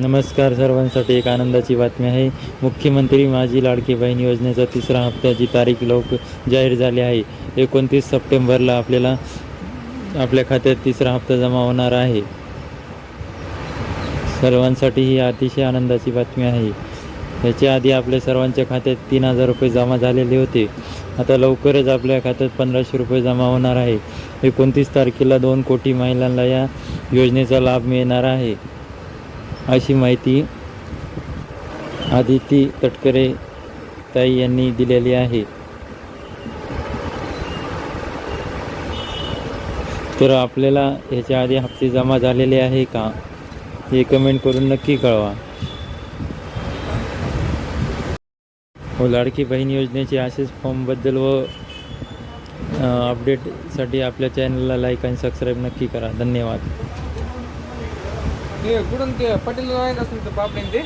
नमस्कार सर्वांसाठी एक आनंदाची बातमी आहे. मुख्यमंत्री माझी लाडकी बहीण योजनेचा तिसरा हप्त्याची तारीख लवकर जाहीर झाली आहे. एकोणतीस सप्टेंबरला आपल्याला आपल्या खात्यात तिसरा हप्ता जमा होणार आहे. सर्वांसाठी ही अतिशय आनंदाची बातमी आहे. याच्या आधी आपल्या सर्वांच्या खात्यात तीन हजार रुपये जमा झालेले होते. आता लवकरच आपल्या खात्यात पंधराशे रुपये जमा होणार आहे. एकोणतीस तारखेला दोन कोटी महिलांना या योजनेचा लाभ मिळणार आहे. अशी माहिती आदिती तटकरे ताई यांनी दिलेली आहे. तर आपल्याला ह्याच्या आधी हप्ते जमा झालेले आहे का? हे कमेंट करून नक्की कळवा. हो लाडकी बहीण योजनेचे असेच फॉर्मबद्दल व अपडेटसाठी आपल्या चॅनलला लाईक आणि सबस्क्राईब नक्की करा. धन्यवाद. ఎప్పుడు ఉంది ఎప్పటిలో అయింది అసలు పాప ఏంటి?